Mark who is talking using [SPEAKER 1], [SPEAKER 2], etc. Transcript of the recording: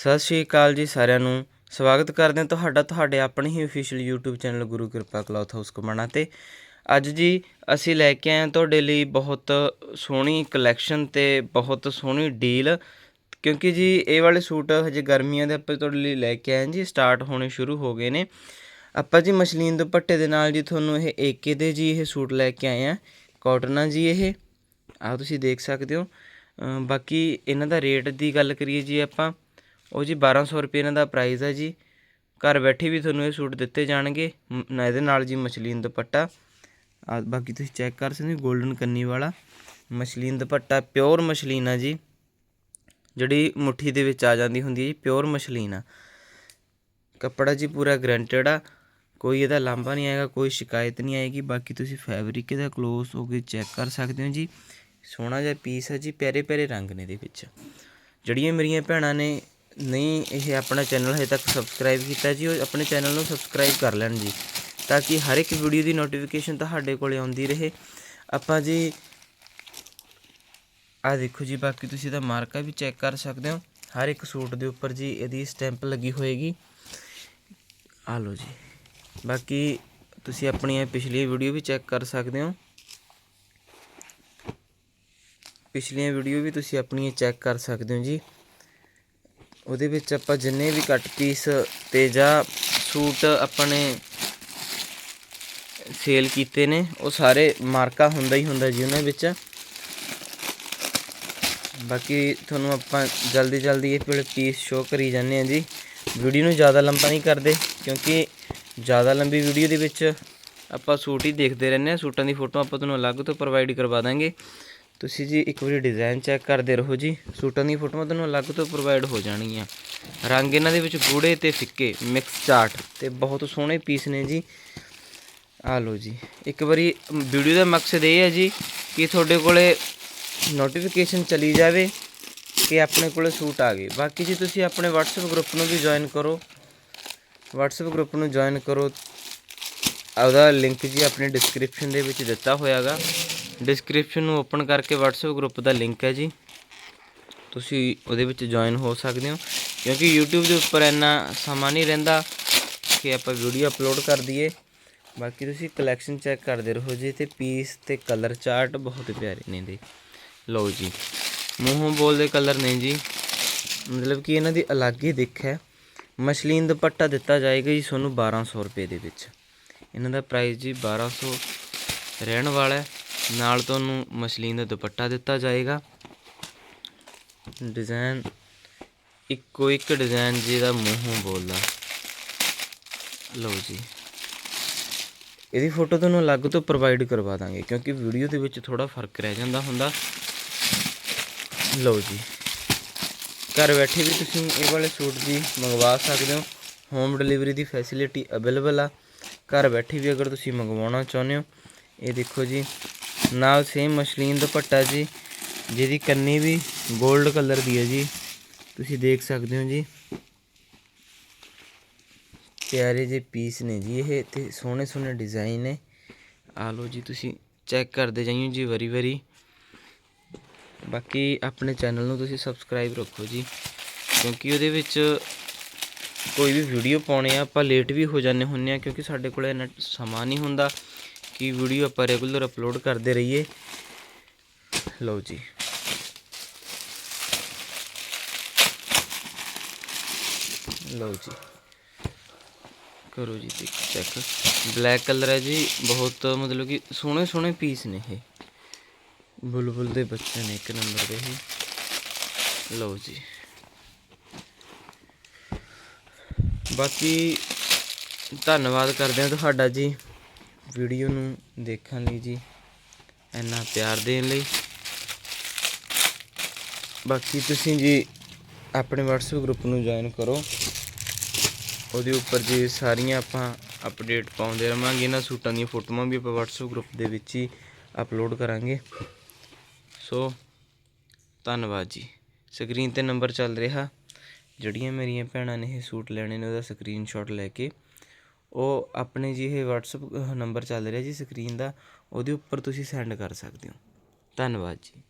[SPEAKER 1] ਸਤਿ ਸ਼੍ਰੀ ਅਕਾਲ ਜੀ ਸਾਰਿਆਂ ਨੂੰ। ਸਵਾਗਤ ਕਰਦੇ ਹਾਂ ਤੁਹਾਡਾ ਤੁਹਾਡੇ ਆਪਣੇ ਹੀ official YouTube channel Guru Kirpa cloth house Kamana ਤੇ। ਅੱਜ ਜੀ ਅਸੀਂ ਲੈ ਕੇ ਆਏ ਹਾਂ ਤੁਹਾਡੇ ਲਈ ਬਹੁਤ ਸੋਹਣੀ ਕਲੈਕਸ਼ਨ ਤੇ ਬਹੁਤ ਸੋਹਣੀ ਡੀਲ ਕਿਉਂਕਿ ਜੀ ਇਹ ਵਾਲੇ ਸੂਟ ਹਜੇ ਗਰਮੀਆਂ ਦੇ ਆਪਾਂ ਤੁਹਾਡੇ ਲਈ ਲੈ ਕੇ ਆਏ ਹਾਂ ਜੀ ਸਟਾਰਟ ਹੋਣੇ ਸ਼ੁਰੂ ਹੋ ਗਏ ਨੇ। ਆਪਾਂ ਜੀ ਮਸ਼ਲੀਨ ਦੁਪੱਟੇ ਦੇ ਨਾਲ ਜੀ ਤੁਹਾਨੂੰ ਇਹ ਏਕੇ ਦੇ ਜੀ ਇਹ ਸੂਟ ਲੈ ਕੇ ਆਏ ਆ ਕਾਟਨ ਆ ਜੀ ਇਹ। ਆਹ ਤੁਸੀਂ ਦੇਖ ਸਕਦੇ ਹੋ। ਬਾਕੀ ਇਹਨਾਂ ਦਾ ਰੇਟ ਦੀ ਗੱਲ ਕਰੀਏ ਜੀ ਆਪਾਂ। ਉਹ ਜੀ 1200 ਰੁਪਏ ਇਹਨਾਂ ਦਾ ਪ੍ਰਾਈਜ਼ ਹੈ ਜੀ। ਘਰ ਬੈਠੇ ਵੀ ਤੁਹਾਨੂੰ ਇਹ ਸੂਟ ਦਿੱਤੇ ਜਾਣਗੇ। ਮ- ਨਾ ਇਹਦੇ ਨਾਲ ਜੀ ਮਸ਼ਲੀਨ ਦੁਪੱਟਾ। ਆ ਬਾਕੀ ਤੁਸੀਂ ਚੈੱਕ ਕਰ ਸਕਦੇ ਹੋ 골ਡਨ ਕੰਨੀ ਵਾਲਾ। ਮਸ਼ਲੀਨ ਦੁਪੱਟਾ ਪਿਓਰ ਮਸ਼ਲੀਨ ਆ ਜੀ। ਜਿਹੜੀ ਮੁੱਠੀ ਦੇ ਵਿੱਚ ਆ ਜਾਂਦੀ ਹੁੰਦੀ ਹੈ ਜੀ ਪਿਓਰ ਮਸ਼ਲੀਨ ਆ ਕੱਪੜਾ ਜੀ ਪੂਰਾ ਗਰੰਟਡ ਆ। ਕੋਈ ਇਹਦਾ ਲਾਂਭਾ ਨਹੀਂ ਆਏਗਾ, ਕੋਈ ਸ਼ਿਕਾਇਤ ਨਹੀਂ ਆਏਗੀ। ਬਾਕੀ ਤੁਸੀਂ ਫੈਬਰਿਕ ਇਹਦਾ ਕਲੋਜ਼ ਹੋ ਕੇ ਚੈੱਕ ਕਰ ਸਕਦੇ ਹੋ ਜੀ। ਸੋਹਣਾ ਜਿਹਾ ਪੀਸ ਹੈ ਜੀ ਪਿਆਰੇ ਪਿਆਰੇ ਰੰਗ ਨੇ ਇਹਦੇ ਵਿੱਚ। ਜਿਹੜੀਆਂ ਮੇਰੀਆਂ ਭੈਣਾਂ ਨੇ ਨਹੀਂ, ਇਹ ਆਪਣਾ ਚੈਨਲ ਹਜੇ ਤੱਕ ਸਬਸਕ੍ਰਾਈਬ ਕੀਤਾ ਜੀ, ਉਹ ਆਪਣੇ ਚੈਨਲ ਨੂੰ ਸਬਸਕ੍ਰਾਈਬ ਕਰ ਲੈਣ ਜੀ, ਤਾਂ ਕਿ ਹਰ ਇੱਕ ਵੀਡੀਓ ਦੀ ਨੋਟੀਫਿਕੇਸ਼ਨ ਤੁਹਾਡੇ ਕੋਲੇ ਆਉਂਦੀ ਰਹੇ। ਆਪਾਂ ਜੀ ਆ ਦੇਖੋ ਜੀ, ਬਾਕੀ ਤੁਸੀਂ ਇਹਦਾ ਮਾਰਕਾ ਵੀ ਚੈੱਕ ਕਰ ਸਕਦੇ ਹੋ, ਹਰ ਇੱਕ ਸੂਟ ਦੇ ਉੱਪਰ ਜੀ ਇਹਦੀ ਸਟੈਂਪ ਲੱਗੀ ਹੋਏਗੀ। ਆ ਲਓ ਜੀ, ਬਾਕੀ ਤੁਸੀਂ ਆਪਣੀਆਂ ਪਿਛਲੀਆਂ ਵੀਡੀਓ ਵੀ ਚੈੱਕ ਕਰ ਸਕਦੇ ਹੋ। ਪਿਛਲੀਆਂ ਵੀਡੀਓ ਵੀ ਤੁਸੀਂ ਆਪਣੀਆਂ ਚੈੱਕ ਕਰ ਸਕਦੇ ਹੋ ਜੀ। ਉਹਦੇ ਵਿੱਚ ਆਪਾਂ ਜਿੰਨੇ ਵੀ ਕੱਟ ਪੀਸ ਤੇ ਜਾਂ ਸੂਟ ਆਪਣੇ ਸੇਲ ਕੀਤੇ ਨੇ, ਉਹ ਸਾਰੇ ਮਾਰਕਾ ਹੁੰਦਾ ਹੀ ਹੁੰਦਾ ਜੀ ਉਹਨਾਂ ਵਿੱਚ। ਬਾਕੀ ਤੁਹਾਨੂੰ ਆਪਾਂ ਜਲਦੀ ਜਲਦੀ ਇਹ ਵੇਲੇ ਪੀਸ ਸ਼ੋ ਕਰੀ ਜਾਂਦੇ ਹਾਂ ਜੀ। ਵੀਡੀਓ ਨੂੰ ਜ਼ਿਆਦਾ ਲੰਬਾ ਨਹੀਂ ਕਰਦੇ, ਕਿਉਂਕਿ ਜ਼ਿਆਦਾ ਲੰਬੀ ਵੀਡੀਓ ਦੇ ਵਿੱਚ ਆਪਾਂ ਸੂਟ ਹੀ ਦੇਖਦੇ ਰਹਿੰਦੇ ਹਾਂ। ਸੂਟਾਂ ਦੀ ਫੋਟੋ ਆਪਾਂ ਤੁਹਾਨੂੰ ਅਲੱਗ ਤੋਂ ਪ੍ਰੋਵਾਈਡ ਕਰਵਾ ਦਾਂਗੇ। ਤੁਸੀਂ ਜੀ ਇੱਕ ਵਾਰੀ ਡਿਜ਼ਾਈਨ ਚੈੱਕ ਕਰਦੇ ਰਹੋ ਜੀ। ਸੂਟਾਂ ਦੀਆਂ ਫੋਟੋਆਂ ਤੁਹਾਨੂੰ ਅਲੱਗ ਤੋਂ ਪ੍ਰੋਵਾਈਡ ਹੋ ਜਾਣਗੀਆਂ। ਰੰਗ ਇਹਨਾਂ ਦੇ ਵਿੱਚ ਗੂੜੇ ਤੇ ਫਿੱਕੇ ਮਿਕਸ ਚਾਰਟ ਤੇ ਬਹੁਤ ਸੋਹਣੇ ਪੀਸ ਨੇ ਜੀ। ਆ ਲਓ ਜੀ। ਇੱਕ ਵਾਰੀ ਵੀਡੀਓ ਦਾ ਮਕਸਦ ਇਹ ਹੈ ਜੀ ਕਿ ਤੁਹਾਡੇ ਕੋਲੇ ਨੋਟੀਫਿਕੇਸ਼ਨ ਚਲੀ ਜਾਵੇ ਕਿ ਆਪਣੇ ਕੋਲੇ ਸੂਟ ਆ ਗਏ। ਬਾਕੀ ਜੀ ਤੁਸੀਂ ਆਪਣੇ WhatsApp ਗਰੁੱਪ ਨੂੰ ਵੀ ਜੁਆਇਨ ਕਰੋ। WhatsApp ਗਰੁੱਪ ਨੂੰ ਜੁਆਇਨ ਕਰੋ। ਉਹਦਾ ਲਿੰਕ ਜੀ ਆਪਣੇ ਡਿਸਕ੍ਰਿਪਸ਼ਨ ਦੇ ਵਿੱਚ ਦਿੱਤਾ ਹੋਇਆਗਾ। ਡਿਸਕ੍ਰਿਪਸ਼ਨ ਨੂੰ ਓਪਨ ਕਰਕੇ WhatsApp ਗਰੁੱਪ ਦਾ ਲਿੰਕ ਹੈ ਜੀ। ਤੁਸੀਂ ਉਹਦੇ ਵਿੱਚ ਜੁਆਇਨ ਹੋ ਸਕਦੇ ਹੋ। ਕਿਉਂਕਿ YouTube ਦੇ ਉੱਪਰ ਇੰਨਾ ਸਮਾਂ ਨਹੀਂ ਰਹਿੰਦਾ ਕਿ ਆਪਾਂ ਵੀਡੀਓ ਅਪਲੋਡ ਕਰ ਦਈਏ। ਬਾਕੀ ਤੁਸੀਂ ਕਲੈਕਸ਼ਨ ਚੈੱਕ ਕਰਦੇ ਰਹੋ ਜੀ, ਤੇ ਪੀਸ ਤੇ ਕਲਰ ਚਾਰਟ ਬਹੁਤ ਪਿਆਰੇ ਨੇ ਦੇ ਲਓ ਜੀ, ਮੂੰਹੋਂ ਬੋਲਦੇ ਕਲਰ ਨੇ ਜੀ। ਮਤਲਬ ਕਿ ਇਹਨਾਂ ਦੀ ਅਲੱਗ ਹੀ ਦਿੱਖ ਹੈ। ਮਸ਼ਲੀਨ ਦੁਪੱਟਾ ਦਿੱਤਾ ਜਾਏਗਾ ਜੀ ਤੁਹਾਨੂੰ 1200 ਰੁਪਏ ਦੇ ਵਿੱਚ। ਇਹਨਾਂ ਦਾ ਪ੍ਰਾਈਸ ਜੀ 1200 ਰਹਿਣ ਵਾਲਾ ਹੈ। ਨਾਲ ਤੁਹਾਨੂੰ ਮਸ਼ਲੀਨ ਦਾ ਦੁਪੱਟਾ ਦਿੱਤਾ ਜਾਏਗਾ। ਡਿਜ਼ਾਈਨ, ਇੱਕੋ ਇੱਕ ਡਿਜ਼ਾਈਨ ਜਿਹਦਾ ਮੂੰਹੋਂ ਬੋਲਦਾ ਲਓ ਜੀ। ਇਹਦੀ ਫੋਟੋ ਤੁਹਾਨੂੰ ਅਲੱਗ ਤੋਂ ਪ੍ਰੋਵਾਈਡ ਕਰਵਾ ਦਾਂਗੇ, ਕਿਉਂਕਿ ਵੀਡੀਓ ਦੇ ਵਿੱਚ ਥੋੜਾ ਫ਼ਰਕ ਰਹਿ ਜਾਂਦਾ ਹੁੰਦਾ। ਲਓ ਜੀ। ਘਰ ਬੈਠੇ ਵੀ ਤੁਸੀਂ ਇਹ ਵਾਲੇ ਸੂਟ ਵੀ ਮੰਗਵਾ ਸਕਦੇ ਹੋ। ਹੋਮ ਡਿਲੀਵਰੀ ਦੀ ਫੈਸਿਲਿਟੀ ਅਵੇਲੇਬਲ ਆ। ਘਰ ਬੈਠੇ ਵੀ ਅਗਰ ਤੁਸੀਂ ਮੰਗਵਾਉਣਾ ਚਾਹੁੰਦੇ ਹੋ, ਇਹ ਦੇਖੋ ਜੀ। ਨਾਲ ਸੇਮ ਮਸ਼ਲੀਨ ਦੁਪੱਟਾ ਜੀ, ਜਿਹਦੀ ਕੰਨੀ ਵੀ 골ਡ ਕਲਰ ਦੀ ਹੈ ਜੀ। ਤੁਸੀਂ ਦੇਖ ਸਕਦੇ ਹੋ ਜੀ। ਪਿਆਰੇ ਜਿਹੇ ਪੀਸ ਨੇ ਜੀ ਇਹ ਤੇ ਸੋਹਣੇ ਸੋਹਣੇ ਡਿਜ਼ਾਈਨ ਨੇ। ਆ ਲਓ ਜੀ ਤੁਸੀਂ ਚੈੱਕ ਕਰਦੇ ਜਾਈਓ ਜੀ ਵਰੀ ਵਰੀ। ਬਾਕੀ ਆਪਣੇ ਚੈਨਲ ਨੂੰ ਤੁਸੀਂ ਸਬਸਕ੍ਰਾਈਬ ਰੱਖੋ ਜੀ, ਕਿਉਂਕਿ ਉਹਦੇ ਵਿੱਚ ਕੋਈ ਵੀ ਵੀਡੀਓ ਪਾਉਣੇ ਆ, ਆਪਾਂ ਲੇਟ ਵੀ ਹੋ ਜਾਂਦੇ ਹੁੰਨੇ ਆ, ਕਿਉਂਕਿ ਸਾਡੇ ਕੋਲ ਇੰਨਾ ਸਮਾਂ ਨਹੀਂ ਹੁੰਦਾ। ਕਿ ਵੀਡੀਓ ਆਪਾਂ ਰੈਗੂਲਰ ਅਪਲੋਡ ਕਰਦੇ ਰਹੀਏ। ਲਓ ਜੀ। ਲਓ ਜੀ। ਕਰੋ ਜੀ ਚੈੱਕ ਬਲੈਕ ਕਲਰ ਹੈ ਜੀ, ਬਹੁਤ ਮਤਲਬ ਕਿ ਸੋਹਣੇ ਸੋਹਣੇ ਪੀਸ ਨੇ ਇਹ। ਬੁਲਬੁਲ ਦੇ ਬੱਚੇ ਨੇ ਇੱਕ ਨੰਬਰ ਦੇ ਇਹ ਲਓ ਜੀ। ਬਾਕੀ ਧੰਨਵਾਦ ਕਰਦੇ ਹਾਂ ਤੁਹਾਡਾ ਜੀ। ਵੀਡੀਓ ਨੂੰ ਦੇਖਣ ਲਈ ਜੀ, ਇੰਨਾ ਪਿਆਰ ਦੇਣ ਲਈ। ਬਾਕੀ ਤੁਸੀਂ ਜੀ ਆਪਣੇ WhatsApp ਗਰੁੱਪ ਨੂੰ ਜੁਆਇਨ ਕਰੋ। ਉਹਦੇ ਉੱਪਰ ਜੀ ਸਾਰੀਆਂ ਆਪਾਂ ਅਪਡੇਟ ਪਾਉਂਦੇ ਰਵਾਂਗੇ ਇਹਨਾਂ ਸੂਟਾਂ ਦੀਆਂ ਫੋਟੋਆਂ ਵੀ ਆਪਾਂ WhatsApp ਗਰੁੱਪ ਦੇ ਵਿੱਚ ਹੀ ਅਪਲੋਡ ਕਰਾਂਗੇ। ਸੋ ਧੰਨਵਾਦ ਜੀ। ਸਕਰੀਨ ਤੇ ਨੰਬਰ ਚੱਲ ਰਿਹਾ। ਜਿਹੜੀਆਂ ਮੇਰੀਆਂ ਭੈਣਾਂ ਨੇ ਇਹ ਸੂਟ ਲੈਣੇ ਨੇ, ਉਹਦਾ ਸਕਰੀਨਸ਼ਾਟ ਲੈ ਕੇ ਉਹ ਆਪਣੇ ਜੀ ਇਹ ਵਟਸਐਪ ਨੰਬਰ ਚੱਲ ਰਿਹਾ ਜੀ ਸਕਰੀਨ ਦਾ, ਉਹਦੇ ਉੱਪਰ ਤੁਸੀਂ ਸੈਂਡ ਕਰ ਸਕਦੇ ਹੋ। ਧੰਨਵਾਦ ਜੀ।